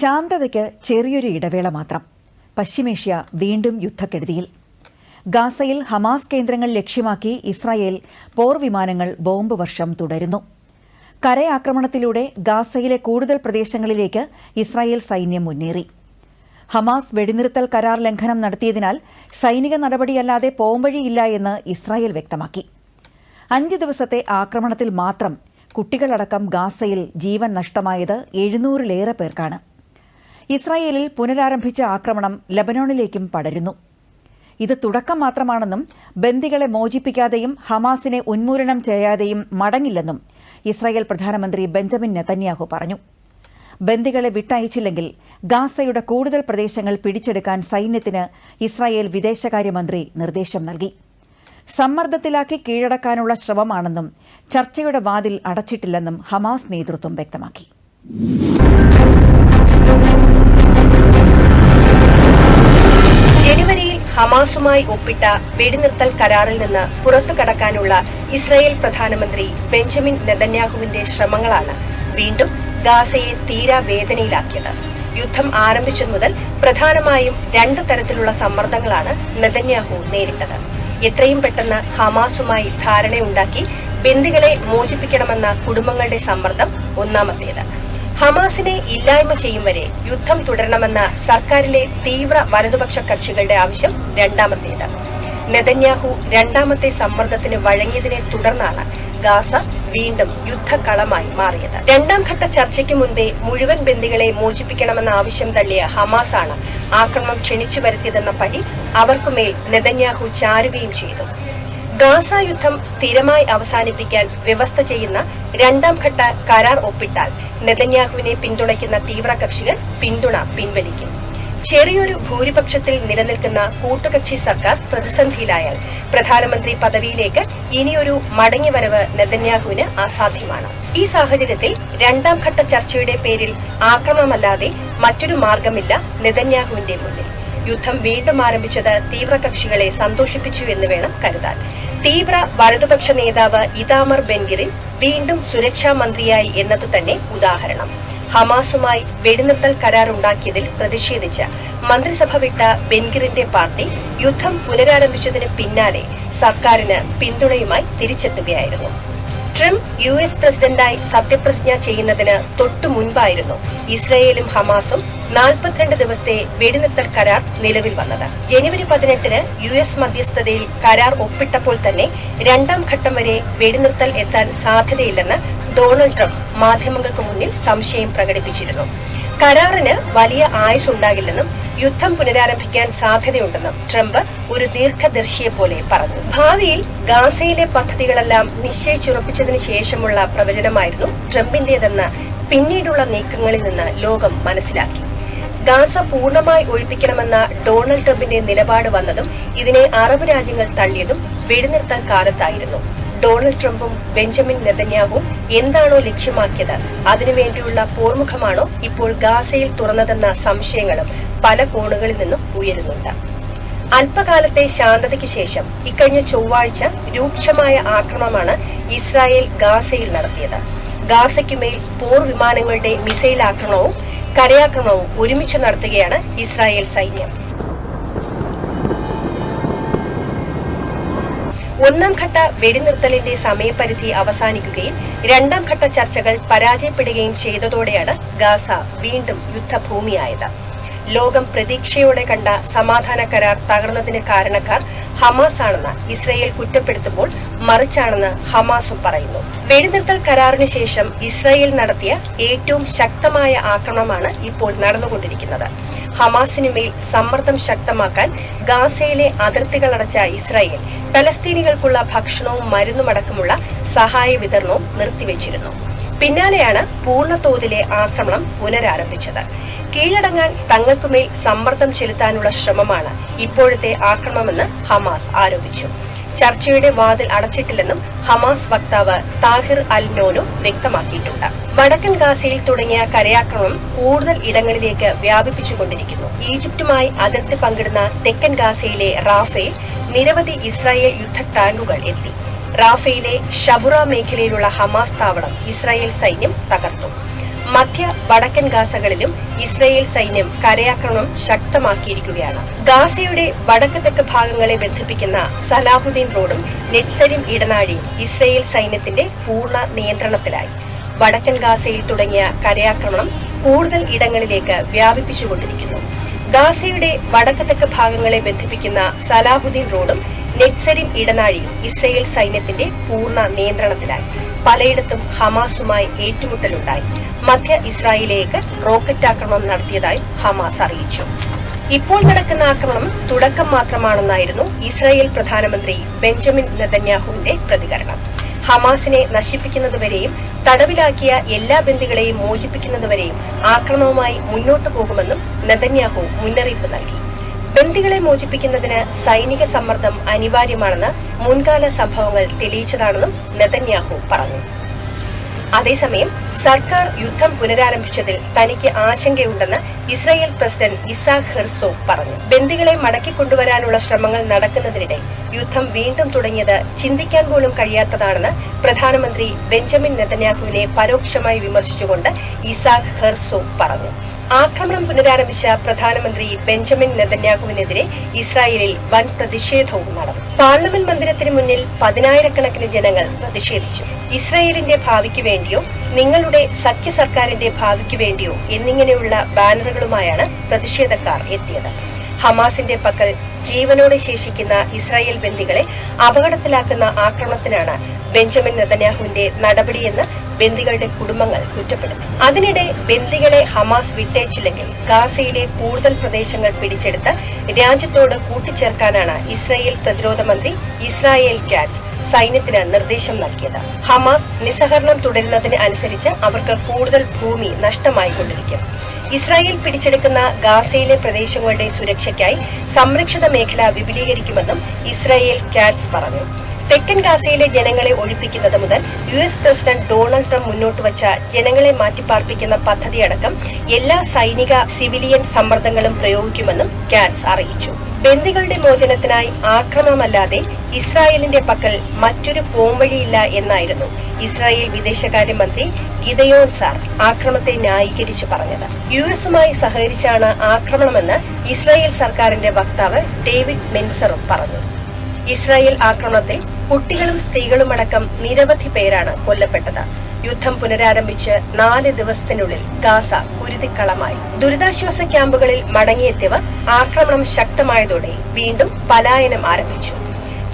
ശാന്തതയ്ക്ക് ചെറിയൊരു ഇടവേള മാത്രം. പശ്ചിമേഷ്യ വീണ്ടും യുദ്ധക്കെടുതിയിൽ. ഗാസയിൽ ഹമാസ് കേന്ദ്രങ്ങൾ ലക്ഷ്യമാക്കി ഇസ്രായേൽ പോർവിമാനങ്ങൾ ബോംബ് വർഷം തുടരുന്നു. കരയാക്രമണത്തിലൂടെ ഗാസയിലെ കൂടുതൽ പ്രദേശങ്ങളിലേക്ക് ഇസ്രായേൽ സൈന്യം മുന്നേറി. ഹമാസ് വെടിനിർത്തൽ കരാർ ലംഘനം നടത്തിയതിനാൽ സൈനിക നടപടിയല്ലാതെ പോംവഴിയില്ല എന്ന് ഇസ്രായേൽ വ്യക്തമാക്കി. അഞ്ച് ദിവസത്തെ ആക്രമണത്തിൽ മാത്രം കുട്ടികളടക്കം ഗാസയിൽ ജീവൻ നഷ്ടമായത് എഴുന്നൂറിലേറെ പേർക്കാണ്. ഇസ്രായേലിൽ പുനരാരംഭിച്ച ആക്രമണം ലബനോണിലേക്കും പടരുന്നു. ഇത് തുടക്കം മാത്രമാണെന്നും ബന്ദികളെ മോചിപ്പിക്കാതെയും ഹമാസിനെ ഉന്മൂലനം ചെയ്യാതെയും മടങ്ങില്ലെന്നും ഇസ്രായേൽ പ്രധാനമന്ത്രി ബെഞ്ചമിൻ നെതന്യാഹു പറഞ്ഞു. ബന്ദികളെ വിട്ടയച്ചില്ലെങ്കിൽ ഗാസയുടെ കൂടുതൽ പ്രദേശങ്ങൾ പിടിച്ചെടുക്കാൻ സൈന്യത്തിന് ഇസ്രായേൽ വിദേശകാര്യമന്ത്രി നിർദ്ദേശം നൽകി. സമ്മർദ്ദത്തിലാക്കി കീഴടക്കാനുള്ള ശ്രമമാണെന്നും ചർച്ചയുടെ വാതിൽ അടച്ചിട്ടില്ലെന്നും ഹമാസ് നേതൃത്വം വ്യക്തമാക്കി. ഹമാസുമായി ഒപ്പിട്ട വെടിനിർത്തൽ കരാറിൽ നിന്ന് പുറത്തു കടക്കാനുള്ള ഇസ്രായേൽ പ്രധാനമന്ത്രി ബെഞ്ചമിൻ നെതന്യാഹുവിന്റെ ശ്രമങ്ങളാണ് വീണ്ടും ഗാസയെ തീരാ വേദനയിലാക്കിയത്. യുദ്ധം ആരംഭിച്ചതു മുതൽ പ്രധാനമായും രണ്ട് തരത്തിലുള്ള സമ്മർദ്ദങ്ങളാണ് നെതന്യാഹു നേരിട്ടത്. എത്രയും പെട്ടെന്ന് ഹമാസുമായി ധാരണയുണ്ടാക്കി ബന്ദികളെ മോചിപ്പിക്കണമെന്ന കുടുംബങ്ങളുടെ സമ്മർദ്ദം ഒന്നാമത്തേത്. ഹമാസിനെ ഇല്ലായ്മ ചെയ്യും വരെ യുദ്ധം തുടരണമെന്ന സർക്കാരിലെ തീവ്ര വലതുപക്ഷ കക്ഷികളുടെ ആവശ്യം രണ്ടാമത്തേത്. നെതന്യാഹു രണ്ടാമത്തെ സമ്മർദ്ദത്തിന് വഴങ്ങിയതിനെ തുടർന്നാണ് ഗാസ വീണ്ടും യുദ്ധക്കളമായി മാറിയത്. രണ്ടാം ഘട്ട ചർച്ചയ്ക്ക് മുൻപേ മുഴുവൻ ബന്ദികളെ മോചിപ്പിക്കണമെന്ന ആവശ്യം തള്ളിയ ഹമാസാണ് ആക്രമണം ക്ഷണിച്ചു വരുത്തിയതെന്ന പഴി അവർക്കുമേൽ നെതന്യാഹു ചാരുകയും ചെയ്തു. ഗാസ യുദ്ധം സ്ഥിരമായി അവസാനിപ്പിക്കാൻ വ്യവസ്ഥ ചെയ്യുന്ന രണ്ടാം ഘട്ട കരാർ ഒപ്പിട്ടാൽ നെതന്യാഹുവിനെ പിന്തുണയ്ക്കുന്ന തീവ്രകക്ഷികൾ പിന്തുണ പിൻവലിക്കും. ചെറിയൊരു ഭൂരിപക്ഷത്തിൽ നിലനിൽക്കുന്ന കൂട്ടുകക്ഷി സർക്കാർ പ്രതിസന്ധിയിലായാൽ പ്രധാനമന്ത്രി പദവിയിലേക്ക് ഇനിയൊരു മടങ്ങിവരവ് നെതന്യാഹുവിന് അസാധ്യമാണ്. ഈ സാഹചര്യത്തിൽ രണ്ടാം ഘട്ട ചർച്ചയുടെ പേരിൽ ആക്രമണമല്ലാതെ മറ്റൊരു മാർഗമില്ല നെതന്യാഹുവിന്റെ മുന്നിൽ. യുദ്ധം വീണ്ടും ആരംഭിച്ചത് തീവ്രകക്ഷികളെ സന്തോഷിപ്പിച്ചു എന്ന് വേണം കരുതാൻ. തീവ്ര വലതുപക്ഷ നേതാവ് ഇതാമർ ബെൻഗിറിൻ വീണ്ടും സുരക്ഷാ മന്ത്രിയായി എന്നതു തന്നെ ഉദാഹരണം. ഹമാസുമായി വെടിനിർത്തൽ കരാറുണ്ടാക്കിയതിൽ പ്രതിഷേധിച്ച് മന്ത്രിസഭ വിട്ട ബെൻഗിറിന്റെ പാർട്ടി യുദ്ധം പുനരാരംഭിച്ചതിന് പിന്നാലെ സർക്കാരിന് പിന്തുണയുമായി തിരിച്ചെത്തുകയായിരുന്നു. ട്രംപ് യു എസ് പ്രസിഡന്റായി സത്യപ്രതിജ്ഞ ചെയ്യുന്നതിന് തൊട്ടു മുൻപായിരുന്നു ഇസ്രയേലും ഹമാസും നാൽപ്പത്തിരണ്ട് ദിവസത്തെ വെടിനിർത്തൽ കരാർ നിലവിൽ വന്നത്. ജനുവരി പതിനെട്ടിന് യു എസ് മധ്യസ്ഥതയിൽ കരാർ ഒപ്പിട്ടപ്പോൾ തന്നെ രണ്ടാം ഘട്ടം വരെ വെടിനിർത്തൽ എത്താൻ സാധ്യതയില്ലെന്ന് ഡൊണാൾഡ് ട്രംപ് മാധ്യമങ്ങൾക്ക് മുന്നിൽ സംശയം പ്രകടിപ്പിച്ചിരുന്നു. കരാറിന് വലിയ ആയുസ് ഉണ്ടാകില്ലെന്നും യുദ്ധം പുനരാരംഭിക്കാൻ സാധ്യതയുണ്ടെന്നും ട്രംപ് ഒരു ദീർഘദർശിയെ പോലെ പറഞ്ഞു. ഭാവിയിൽ ഗാസയിലെ പദ്ധതികളെല്ലാം നിശ്ചയിച്ചുറപ്പിച്ചതിന് ശേഷമുള്ള പ്രവചനമായിരുന്നു ട്രംപിന്റേതെന്ന് പിന്നീടുള്ള നീക്കങ്ങളിൽ നിന്ന് ലോകം മനസ്സിലാക്കി. ഗാസ പൂർണമായി ഒഴിപ്പിക്കണമെന്ന ഡൊണാൾഡ് ട്രംപിന്റെ നിലപാട് വന്നതും ഇതിനെ അറബ് രാജ്യങ്ങൾ തള്ളിയതും വെടിനിർത്തൽ കാലത്തായിരുന്നു. ഡൊണാൾഡ് ട്രംപും ബെഞ്ചമിൻ നെതന്യാഹുവും എന്താണോ ലക്ഷ്യമാക്കിയത്? അതിനുവേണ്ടിയുള്ള പോർമുഖമാണോ ഇപ്പോൾ ഗാസയിൽ തുറന്നതെന്ന സംശയങ്ങളും പല കോണുകളിൽ നിന്നും ഉയരുന്നുണ്ട്. അല്പകാലത്തെ ശാന്തതയ്ക്ക് ശേഷം ഇക്കഴിഞ്ഞ ചൊവ്വാഴ്ച രൂക്ഷമായ ആക്രമണമാണ് ഇസ്രായേൽ ഗാസയിൽ നടത്തിയത്. ഗാസയ്ക്കുമേൽ പോർ വിമാനങ്ങളുടെ മിസൈൽ ആക്രമണവും കരയാക്രമണവും ഒരുമിച്ച് നടത്തുകയാണ് ഇസ്രായേൽ സൈന്യം. ഒന്നാം ഘട്ട വെടിനിർത്തലിന്റെ സമയപരിധി അവസാനിക്കുകയും രണ്ടാം ഘട്ട ചർച്ചകൾ പരാജയപ്പെടുകയും ചെയ്തതോടെയാണ് ഗാസ വീണ്ടും യുദ്ധഭൂമിയായത്. ലോകം പ്രതീക്ഷയോടെ കണ്ട സമാധാന കരാർ തകർന്നതിന് കാരണക്കാർ ഹമാസ് ആണെന്ന് ഇസ്രയേൽ കുറ്റപ്പെടുത്തുമ്പോൾ മറിച്ചാണെന്ന് ഹമാസും പറയുന്നു. വെടിനിർത്തൽ കരാറിന് ശേഷം ഇസ്രയേൽ നടത്തിയ ഏറ്റവും ശക്തമായ ആക്രമണമാണ് ഇപ്പോൾ നടന്നുകൊണ്ടിരിക്കുന്നത്. ഹമാസിനുമേൽ സമ്മർദ്ദം ശക്തമാക്കാൻ ഗാസയിലെ അതിർത്തികൾ അടച്ച ഇസ്രായേൽ പലസ്തീനികൾക്കുള്ള ഭക്ഷണവും മരുന്നുമടക്കമുള്ള സഹായ വിതരണവും നിർത്തിവെച്ചിരുന്നു. പിന്നാലെയാണ് പൂർണതോതിലെ ആക്രമണം പുനരാരംഭിച്ചത്. കീഴടങ്ങാൻ തങ്ങൾക്കുമേൽ സമ്മർദ്ദം ചെലുത്താനുള്ള ശ്രമമാണ് ഇപ്പോഴത്തെ ആക്രമണമെന്ന് ഹമാസ് ആരോപിച്ചു. ചർച്ചയുടെ വാതിൽ അടച്ചിട്ടില്ലെന്നും ഹമാസ് വക്താവ് താഹിർ അൽ നോനു വ്യക്തമാക്കിയിട്ടുണ്ട്. വടക്കൻ ഗാസയിൽ തുടങ്ങിയ കരയാക്രമണം കൂടുതൽ ഇടങ്ങളിലേക്ക് വ്യാപിപ്പിച്ചുകൊണ്ടിരിക്കുന്നു. ഈജിപ്തുമായി അതിർത്തി പങ്കിടുന്ന തെക്കൻ ഗാസയിലെ റാഫയിൽ നിരവധി ഇസ്രായേൽ യുദ്ധ ടാങ്കുകൾ എത്തി. റാഫയിലെ ഷബുറ മേഖലയിലുള്ള ഹമാസ് താവളം ഇസ്രായേൽ സൈന്യം തകർത്തു. മധ്യ വടക്കൻ ഗാസകളിലും ഇസ്രായേൽ സൈന്യം കരയാക്രമണം ശക്തമാക്കിയിരിക്കുകയാണ്. ഗാസയുടെ വടക്ക് തെക്ക് ഭാഗങ്ങളെ ബന്ധിപ്പിക്കുന്ന സലാഹുദ്ദീൻ റോഡും നെറ്റ്സരിം ഇടനാഴിയും ഇസ്രായേൽ സൈന്യത്തിന്റെ പൂർണ നിയന്ത്രണത്തിലായി. വടക്കൻ ഗാസയിൽ തുടങ്ങിയ കരയാക്രമണം കൂടുതൽ ഇടങ്ങളിലേക്ക് വ്യാപിപ്പിച്ചുകൊണ്ടിരിക്കുന്നു. ഗാസയുടെ വടക്ക് തെക്ക് ഭാഗങ്ങളെ ബന്ധിപ്പിക്കുന്ന സലാഹുദ്ദീൻ റോഡും നെറ്റ്സരിം ഇടനാഴി ഇസ്രയേൽ സൈന്യത്തിന്റെ പൂർണ നിയന്ത്രണത്തിലായി. പലയിടത്തും ഹമാസുമായി ഏറ്റുമുട്ടലുണ്ടായി. മധ്യ ഇസ്രായേലിലേക്ക് റോക്കറ്റ് ആക്രമണം നടത്തിയതായി ഹമാസ് അറിയിച്ചു. ഇപ്പോൾ നടക്കുന്ന ആക്രമണം തുടക്കം മാത്രമാണെന്നായിരുന്നു ഇസ്രായേൽ പ്രധാനമന്ത്രി ബെഞ്ചമിൻ നെതന്യാഹുവിന്റെ പ്രതികരണം. ഹമാസിനെ നശിപ്പിക്കുന്നതുവരെയും തടവിലാക്കിയ എല്ലാ ബന്ദികളെയും മോചിപ്പിക്കുന്നതുവരെയും ആക്രമണവുമായി മുന്നോട്ടു പോകുമെന്നും നെതന്യാഹു മുന്നറിയിപ്പ് നൽകി. ബന്ദികളെ മോചിപ്പിക്കുന്നതിന് സൈനിക സമ്മർദ്ദം അനിവാര്യമാണെന്ന് മുൻകാല സംഭവങ്ങൾ തെളിയിച്ചതാണെന്നും നെതന്യാഹു പറഞ്ഞു. അതേസമയം സർക്കാർ യുദ്ധം പുനരാരംഭിച്ചതിൽ തനിക്ക് ആശങ്കയുണ്ടെന്ന് ഇസ്രായേൽ പ്രസിഡന്റ് ഇസാഖ് ഹെർസോ പറഞ്ഞു. ബന്ദികളെ മടക്കിക്കൊണ്ടുവരാനുള്ള ശ്രമങ്ങൾ നടക്കുന്നതിനിടെ യുദ്ധം വീണ്ടും തുടങ്ങിയത് ചിന്തിക്കാൻ പോലും കഴിയാത്തതാണെന്ന് പ്രധാനമന്ത്രി ബെഞ്ചമിൻ നെതന്യാഹുവിനെ പരോക്ഷമായി വിമർശിച്ചുകൊണ്ട് ഇസാഖ് ഹെർസോ പറഞ്ഞു. ആക്രമണം പുനരാരംഭിച്ച പ്രധാനമന്ത്രി ബെഞ്ചമിൻ നെതന്യാഹുവിനെതിരെ ഇസ്രായേലിൽ വൻ പ്രതിഷേധവും നടന്നു. പാർലമെന്റ് മന്ദിരത്തിന് മുന്നിൽ പതിനായിരക്കണക്കിന് ജനങ്ങൾ പ്രതിഷേധിച്ചു. ഇസ്രായേലിന്റെ ഭാവിക്ക് വേണ്ടിയോ നിങ്ങളുടെ സഖ്യ സർക്കാരിന്റെ ഭാവിക്ക് വേണ്ടിയോ എന്നിങ്ങനെയുള്ള ബാനറുകളുമായാണ് പ്രതിഷേധക്കാർ എത്തിയത്. ഹമാസിന്റെ പക്കൽ ജീവനോടെ ശേഷിക്കുന്ന ഇസ്രായേൽ ബന്ദികളെ അപകടത്തിലാക്കുന്ന ആക്രമണത്തിനാണ് ബെഞ്ചമിൻ നെതന്യാഹുവിന്റെ നടപടിയെന്ന് ബന്ദികളുടെ കുടുംബങ്ങൾ കുറ്റപ്പെടുത്തി. അതിനിടെ ബന്ദികളെ ഹമാസ് വിട്ടയച്ചില്ലെങ്കിൽ ഗാസയിലെ കൂടുതൽ പ്രദേശങ്ങൾ പിടിച്ചെടുത്ത് രാജ്യത്തോട് കൂട്ടിച്ചേർക്കാനാണ് ഇസ്രായേൽ പ്രതിരോധ മന്ത്രി ഇസ്രായേൽ കാറ്റ്സ് സൈന്യത്തിന് നിർദ്ദേശം നൽകിയത്. ഹമാസ് നിസ്സഹരണം തുടരുന്നതിന് അനുസരിച്ച് അവർക്ക് കൂടുതൽ ഭൂമി നഷ്ടമായിക്കൊണ്ടിരിക്കും ഇസ്രായേൽ പിടിച്ചെടുക്കുന്ന ഗാസയിലെ പ്രദേശങ്ങളുടെ സുരക്ഷയ്ക്കായി സംരക്ഷിത മേഖല വിപുലീകരിക്കുമെന്നും ഇസ്രായേൽ കാറ്റ്സ് പറഞ്ഞു. തെക്കൻ ഗാസയിലെ ജനങ്ങളെ ഒഴിപ്പിക്കുന്നത് മുതൽ U S president Donald Trump മുന്നോട്ട് വച്ച ജനങ്ങളെ മാറ്റിപ്പാർപ്പിക്കുന്ന പദ്ധതിയടക്കം എല്ലാ സൈനിക സിവിലിയൻ സമ്മർദ്ദങ്ങളും പ്രയോഗിക്കുമെന്നും കാറ്റ്സ് അറിയിച്ചു. ബന്ദികളുടെ മോചനത്തിനായി ആക്രമണമല്ലാതെ ഇസ്രായേലിന്റെ പക്കൽ മറ്റൊരു പോംവഴിയില്ല എന്നായിരുന്നു ഇസ്രായേൽ വിദേശകാര്യമന്ത്രി ഗിതയോൺ സാർ ആക്രമണത്തെ ന്യായീകരിച്ചു പറഞ്ഞത്. യു എസുമായി സഹകരിച്ചാണ് ആക്രമണമെന്ന് ഇസ്രായേൽ സർക്കാരിന്റെ വക്താവ് ഡേവിഡ് മെൻസറും പറഞ്ഞു. ഇസ്രായേൽ ആക്രമണത്തിൽ കുട്ടികളും സ്ത്രീകളുമടക്കം നിരവധി പേരാണ് കൊല്ലപ്പെട്ടത്. യുദ്ധം പുനരാരംഭിച്ച് നാല് ദിവസത്തിനുള്ളിൽ ഗാസ കുരുതിക്കളമായി. ദുരിതാശ്വാസ ക്യാമ്പുകളിൽ മടങ്ങിയെത്തിയവർ ആക്രമണം ശക്തമായതോടെ വീണ്ടും പലായനം ആരംഭിച്ചു.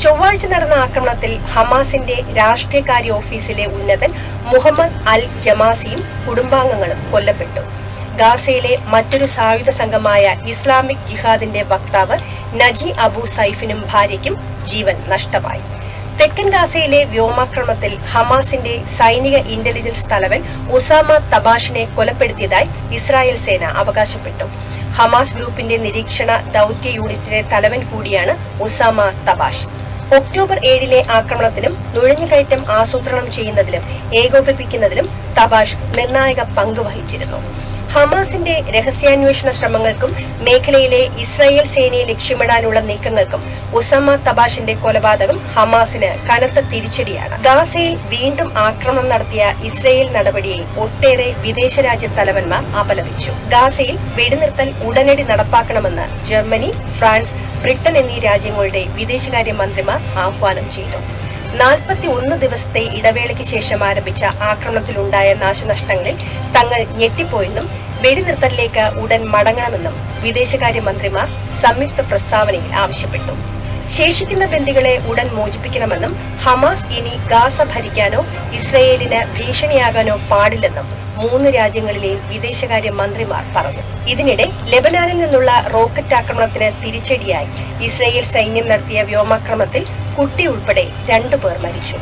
ചൊവ്വാഴ്ച നടന്ന ആക്രമണത്തിൽ ഹമാസിന്റെ രാഷ്ട്രീയകാര്യ ഓഫീസിലെ ഉന്നതൻ മുഹമ്മദ് അൽ ജമാസിയും കുടുംബാംഗങ്ങളും കൊല്ലപ്പെട്ടു. ഗാസയിലെ മറ്റൊരു സായുധ സംഘമായ ഇസ്ലാമിക് ജിഹാദിന്റെ വക്താവ് നജി അബു സൈഫിനും ഭാര്യയ്ക്കും ജീവൻ നഷ്ടമായി. തെക്കൻ ഗാസയിലെ വ്യോമാക്രമണത്തിൽ ഹമാസിന്റെ സൈനിക ഇന്റലിജൻസ് തലവൻ ഒസാമ തബാഷിനെ കൊലപ്പെടുത്തിയതായി ഇസ്രായേൽ സേന അവകാശപ്പെട്ടു. ഹമാസ് ഗ്രൂപ്പിന്റെ നിരീക്ഷണ ദൌത്യ യൂണിറ്റിലെ തലവൻ കൂടിയാണ് ഒസാമ തബാഷ്. ഒക്ടോബർ ഏഴിലെ ആക്രമണത്തിനും നുഴഞ്ഞുകയറ്റം ആസൂത്രണം ചെയ്യുന്നതിലും ഏകോപിപ്പിക്കുന്നതിലും തബാഷ് നിർണായക പങ്ക് വഹിച്ചിരുന്നു. ഹമാസിന്റെ രഹസ്യാന്വേഷണ ശ്രമങ്ങൾക്കും മേഖലയിലെ ഇസ്രായേൽ സേനയെ ലക്ഷ്യമിടാനുള്ള നീക്കങ്ങൾക്കും ഉസാമ തബാഷിന്റെ കൊലപാതകം ഹമാസിന് കനത്ത തിരിച്ചടിയാണ്. ഗാസയിൽ വീണ്ടും ആക്രമണം നടത്തിയ ഇസ്രായേൽ നടപടിയെ ഒട്ടേറെ വിദേശ രാജ്യ തലവന്മാർ അപലപിച്ചു. ഗാസയിൽ വെടിനിർത്തൽ ഉടനടി നടപ്പാക്കണമെന്ന് ജർമ്മനി ഫ്രാൻസ് ബ്രിട്ടൻ എന്നീ രാജ്യങ്ങളുടെ വിദേശകാര്യ മന്ത്രിമാർ ആഹ്വാനം ചെയ്തു. നാൽപ്പത്തി ഒന്ന് ദിവസത്തെ ഇടവേളയ്ക്ക് ശേഷം ആരംഭിച്ച ആക്രമണത്തിലുണ്ടായ നാശനഷ്ടങ്ങളിൽ തങ്ങൾ ഞെട്ടിപ്പോയെന്നും വെടിനിർത്തലിലേക്ക് ഉടൻ മടങ്ങണമെന്നും വിദേശകാര്യമന്ത്രിമാർ സംയുക്ത പ്രസ്താവനയിൽ ആവശ്യപ്പെട്ടു. ശേഷിക്കുന്ന ബന്ദികളെ ഉടൻ മോചിപ്പിക്കണമെന്നും ഹമാസ് ഇനി ഗാസ ഭരിക്കാനോ ഇസ്രയേലിന് ഭീഷണിയാകാനോ പാടില്ലെന്നും മൂന്ന് രാജ്യങ്ങളിലെയും വിദേശകാര്യ മന്ത്രിമാർ പറഞ്ഞു. ഇതിനിടെ ലെബനാനിൽ നിന്നുള്ള റോക്കറ്റ് ആക്രമണത്തിന് തിരിച്ചടിയായി ഇസ്രയേൽ സൈന്യം നടത്തിയ വ്യോമാക്രമണത്തിൽ കുട്ടി ഉൾപ്പെടെ രണ്ടുപേർ മരിച്ചു.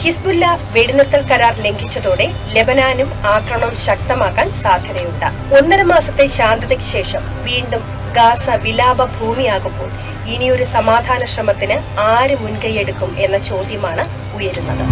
ഹിസ്ബുല്ല വെടിനിർത്തൽ കരാർ ലംഘിച്ചതോടെ ലെബനാനും ആക്രമണം ശക്തമാക്കാൻ സാധ്യതയുണ്ട്. ഒന്നര മാസത്തെ ശാന്തതയ്ക്ക് ശേഷം വീണ്ടും ഗാസ വിലാപ ഭൂമിയാകുമ്പോൾ ഇനിയൊരു സമാധാന ശ്രമത്തിന് ആര് മുൻകൈയെടുക്കും എന്ന ചോദ്യമാണ് ഉയരുന്നത്.